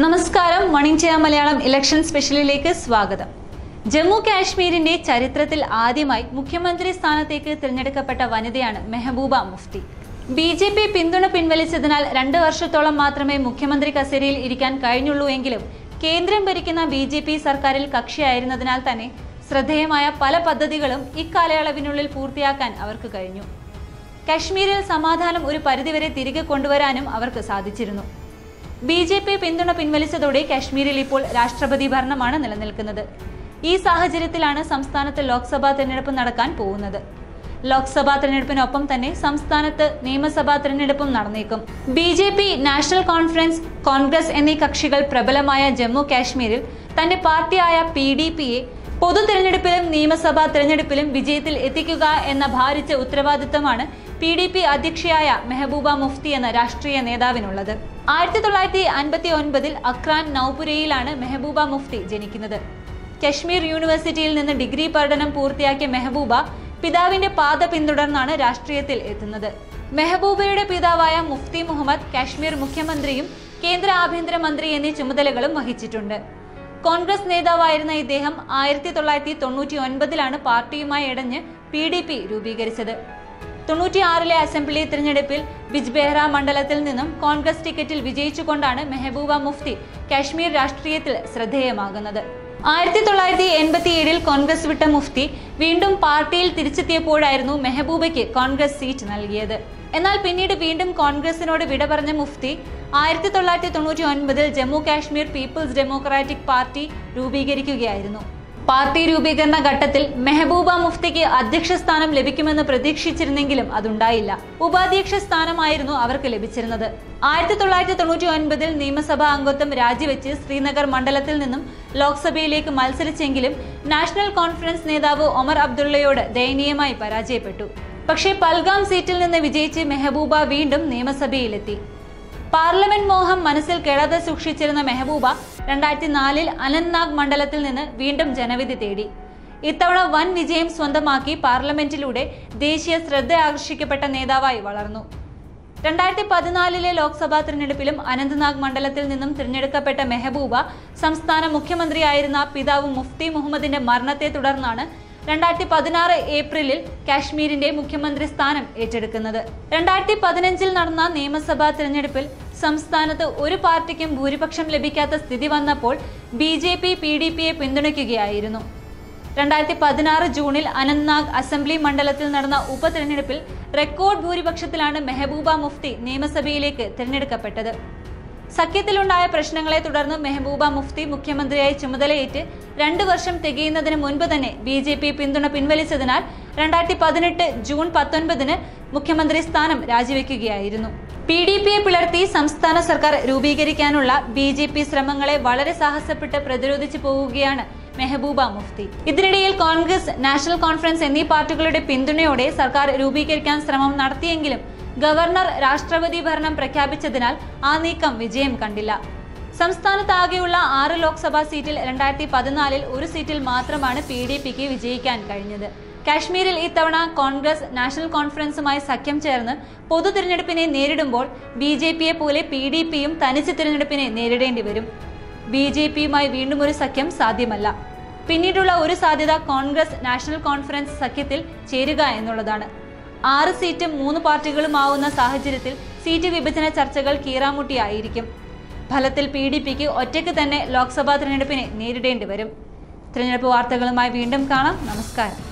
നമസ്കാരം. മണിഞ്ചയ മലയാളം ഇലക്ഷൻ സ്പെഷ്യലിലേക്ക് സ്വാഗതം. ജമ്മു കാശ്മീരിന്റെ ചരിത്രത്തിൽ ആദ്യമായി മുഖ്യമന്ത്രി സ്ഥാനത്തേക്ക് തിരഞ്ഞെടുക്കപ്പെട്ട വനിതയാണ് Mehbooba Mufti. B J P പിന്തുണ പിൻവലിച്ചതിനാൽ രണ്ട് വർഷത്തോളം മാത്രമേ മുഖ്യമന്ത്രി കസേരയിൽ ഇരിക്കാൻ കഴിഞ്ഞുള്ളൂ എങ്കിലും കേന്ദ്രം ഭരിക്കുന്ന ബി ജെ പി സർക്കാരിൽ കക്ഷിയായിരുന്നതിനാൽ തന്നെ ശ്രദ്ധേയമായ പല പദ്ധതികളും ഇക്കാലയളവിനുള്ളിൽ പൂർത്തിയാക്കാൻ അവർക്ക് കഴിഞ്ഞു. കശ്മീരിൽ സമാധാനം ഒരു പരിധിവരെ തിരികെ കൊണ്ടുവരാനും അവർക്ക് സാധിച്ചിരുന്നു. ബി ജെ പി പിന്തുണ പിൻവലിച്ചതോടെ കശ്മീരിൽ ഇപ്പോൾ രാഷ്ട്രപതി ഭരണമാണ് നിലനിൽക്കുന്നത്. ഈ സാഹചര്യത്തിലാണ് സംസ്ഥാനത്ത് ലോക്സഭാ തെരഞ്ഞെടുപ്പ് നടക്കാൻ പോകുന്നത്. ലോക്സഭാ തെരഞ്ഞെടുപ്പിനൊപ്പം തന്നെ സംസ്ഥാനത്ത് നിയമസഭാ തെരഞ്ഞെടുപ്പും നടന്നേക്കും. B J P National Conference Congress എന്നീ കക്ഷികൾ പ്രബലമായ ജമ്മു കാശ്മീരിൽ തന്റെ പാർട്ടിയായ പി ഡി പിയെ പൊതു തെരഞ്ഞെടുപ്പിലും നിയമസഭാ തെരഞ്ഞെടുപ്പിലും വിജയത്തിൽ എത്തിക്കുക എന്ന ഭാരിച്ച ഉത്തരവാദിത്തമാണ് പി ഡി പി അധ്യക്ഷയായ മെഹബൂബ മുഫ്തി എന്ന രാഷ്ട്രീയ നേതാവിനുള്ളത്. ആയിരത്തി തൊള്ളായിരത്തി അൻപത്തി ഒൻപതിൽ അക്രാൻ നൌപുരയിലാണ് മെഹബൂബ മുഫ്തി ജനിക്കുന്നത്. കശ്മീർ യൂണിവേഴ്സിറ്റിയിൽ നിന്ന് ഡിഗ്രി പഠനം പൂർത്തിയാക്കിയ മെഹബൂബ പിതാവിന്റെ പാത പിന്തുടർന്നാണ് രാഷ്ട്രീയത്തിൽ എത്തുന്നത്. മെഹബൂബയുടെ പിതാവായ മുഫ്തി മുഹമ്മദ് കാശ്മീർ മുഖ്യമന്ത്രിയും കേന്ദ്ര ആഭ്യന്തരമന്ത്രി എന്നീ ചുമതലകളും വഹിച്ചിട്ടുണ്ട്. കോൺഗ്രസ് നേതാവായിരുന്ന ഇദ്ദേഹം ആയിരത്തി തൊള്ളായിരത്തി തൊണ്ണൂറ്റി ഒൻപതിലാണ് പാർട്ടിയുമായി ഇടഞ്ഞ് പി ഡി പി രൂപീകരിച്ചത്. തൊണ്ണൂറ്റിയാറിലെ അസംബ്ലി തിരഞ്ഞെടുപ്പിൽ ബിജ്ബെഹ്റ മണ്ഡലത്തിൽ നിന്നും കോൺഗ്രസ് ടിക്കറ്റിൽ വിജയിച്ചുകൊണ്ടാണ് മെഹബൂബ മുഫ്തി കാശ്മീർ രാഷ്ട്രീയത്തിൽ ശ്രദ്ധേയമാകുന്നത്. ആയിരത്തി തൊള്ളായിരത്തി എൺപത്തിയേഴിൽ കോൺഗ്രസ് വിട്ട മുഫ്തി വീണ്ടും പാർട്ടിയിൽ തിരിച്ചെത്തിയപ്പോഴായിരുന്നു മെഹബൂബയ്ക്ക് കോൺഗ്രസ് സീറ്റ് നൽകിയത്. എന്നാൽ പിന്നീട് വീണ്ടും കോൺഗ്രസിനോട് വിട പറഞ്ഞ മുഫ്തി ആയിരത്തി തൊള്ളായിരത്തി തൊണ്ണൂറ്റി ഒൻപതിൽ Jammu Kashmir People's Democratic Party രൂപീകരിക്കുകയായിരുന്നു. Party രൂപീകരണ ഘട്ടത്തിൽ മെഹബൂബ മുഫ്തിക്ക് അധ്യക്ഷ സ്ഥാനം ലഭിക്കുമെന്ന് പ്രതീക്ഷിച്ചിരുന്നെങ്കിലും അതുണ്ടായില്ല. ഉപാധ്യക്ഷ സ്ഥാനമായിരുന്നു അവർക്ക് ലഭിച്ചിരുന്നത്. ആയിരത്തി തൊള്ളായിരത്തി തൊണ്ണൂറ്റി ഒൻപതിൽ നിയമസഭാ അംഗത്വം രാജിവെച്ച് ശ്രീനഗർ മണ്ഡലത്തിൽ നിന്നും ലോക്സഭയിലേക്ക് മത്സരിച്ചെങ്കിലും നാഷണൽ കോൺഫറൻസ് നേതാവ് ഒമർ അബ്ദുള്ളയോട് ദയനീയമായി പരാജയപ്പെട്ടു. പക്ഷേ പൽഗാം സീറ്റിൽ നിന്ന് വിജയിച്ച് മെഹബൂബ വീണ്ടും നിയമസഭയിലെത്തി. പാർലമെന്റ് മോഹം മനസ്സിൽ കെടാതെ സൂക്ഷിച്ചിരുന്ന മെഹബൂബ രണ്ടായിരത്തി നാലിൽ അനന്ത്നാഗ് മണ്ഡലത്തിൽ നിന്ന് വീണ്ടും ജനവിധി തേടി. ഇത്തവണ വൻ വിജയം സ്വന്തമാക്കി പാർലമെന്റിലൂടെ ദേശീയ ശ്രദ്ധ ആകർഷിക്കപ്പെട്ട നേതാവായി വളർന്നു. രണ്ടായിരത്തി പതിനാലിലെ ലോക്സഭാ തിരഞ്ഞെടുപ്പിലും അനന്ത്നാഗ് മണ്ഡലത്തിൽ നിന്നും തിരഞ്ഞെടുക്കപ്പെട്ട മെഹബൂബ സംസ്ഥാന മുഖ്യമന്ത്രിയായിരുന്ന പിതാവ് മുഫ്തി മുഹമ്മദിന്റെ മരണത്തെ തുടർന്നാണ് രണ്ടായിരത്തി പതിനാറ് ഏപ്രിലിൽ കാശ്മീരിന്റെ മുഖ്യമന്ത്രി സ്ഥാനം ഏറ്റെടുക്കുന്നത്. രണ്ടായിരത്തി പതിനഞ്ചിൽ നടന്ന നിയമസഭാ തിരഞ്ഞെടുപ്പിൽ സംസ്ഥാനത്ത് ഒരു പാർട്ടിക്കും ഭൂരിപക്ഷം ലഭിക്കാത്ത സ്ഥിതി വന്നപ്പോൾ B J P P D പിയെ പിന്തുണയ്ക്കുകയായിരുന്നു. രണ്ടായിരത്തി പതിനാറ് ജൂണിൽ അനന്ത്നാഗ് അസംബ്ലി മണ്ഡലത്തിൽ നടന്ന ഉപതെരഞ്ഞെടുപ്പിൽ റെക്കോർഡ് ഭൂരിപക്ഷത്തിലാണ് മെഹബൂബ മുഫ്തി നിയമസഭയിലേക്ക് തിരഞ്ഞെടുക്കപ്പെട്ടത്. സഖ്യത്തിലുണ്ടായ പ്രശ്നങ്ങളെ തുടർന്ന് മെഹബൂബ മുഫ്തി മുഖ്യമന്ത്രിയായി ചുമതലയേറ്റ് രണ്ടു വർഷം തികയുന്നതിന് മുൻപ് തന്നെ ബി ജെ പി പിന്തുണ പിൻവലിച്ചതിനാൽ രണ്ടായിരത്തി പതിനെട്ട് ജൂൺ പത്തൊൻപതിന് മുഖ്യമന്ത്രി സ്ഥാനം രാജിവെക്കുകയായിരുന്നു. പി ഡി പിയെ പിളർത്തി സംസ്ഥാന സർക്കാർ രൂപീകരിക്കാനുള്ള ബി ജെ പി ശ്രമങ്ങളെ വളരെ സാഹസപ്പെട്ട് പ്രതിരോധിച്ചു പോവുകയാണ് മെഹബൂബ മുഫ്തി. ഇതിനിടയിൽ കോൺഗ്രസ് നാഷണൽ കോൺഫറൻസ് എന്നീ പാർട്ടികളുടെ പിന്തുണയോടെ സർക്കാർ രൂപീകരിക്കാൻ ശ്രമം നടത്തിയെങ്കിലും ഗവർണർ രാഷ്ട്രപതി ഭരണം പ്രഖ്യാപിച്ചതിനാൽ ആ നീക്കം വിജയം കണ്ടില്ല. സംസ്ഥാനത്താകെയുള്ള ആറ് ലോക്സഭാ സീറ്റിൽ രണ്ടായിരത്തി പതിനാലിൽ ഒരു സീറ്റിൽ മാത്രമാണ് പി ഡി പിക്ക് വിജയിക്കാൻ കഴിഞ്ഞത്. കാശ്മീരിൽ ഇത്തവണ കോൺഗ്രസ് നാഷണൽ കോൺഫറൻസുമായി സഖ്യം ചേർന്ന് പൊതു തിരഞ്ഞെടുപ്പിനെ നേരിടുമ്പോൾ ബി ജെ പിയെ പോലെ പി ഡി പിയും തനിച്ച് തിരഞ്ഞെടുപ്പിനെ നേരിടേണ്ടി വരും. ബി ജെ പിയുമായി വീണ്ടും ഒരു സഖ്യം സാധ്യമല്ല. പിന്നീടുള്ള ഒരു സാധ്യത കോൺഗ്രസ് നാഷണൽ കോൺഫറൻസ് സഖ്യത്തിൽ ചേരുക എന്നുള്ളതാണ്. ആറ് സീറ്റും മൂന്ന് പാർട്ടികളുമാവുന്ന സാഹചര്യത്തിൽ സീറ്റ് വിഭജന ചർച്ചകൾ കീറാമുട്ടിയായിരിക്കും. ഫലത്തിൽ പി ഡി പിക്ക് ഒറ്റയ്ക്ക് തന്നെ ലോക്സഭാ തിരഞ്ഞെടുപ്പിനെ നേരിടേണ്ടി വരും തിരഞ്ഞെടുപ്പ് വാർത്തകളുമായി വീണ്ടും കാണാം. നമസ്കാരം.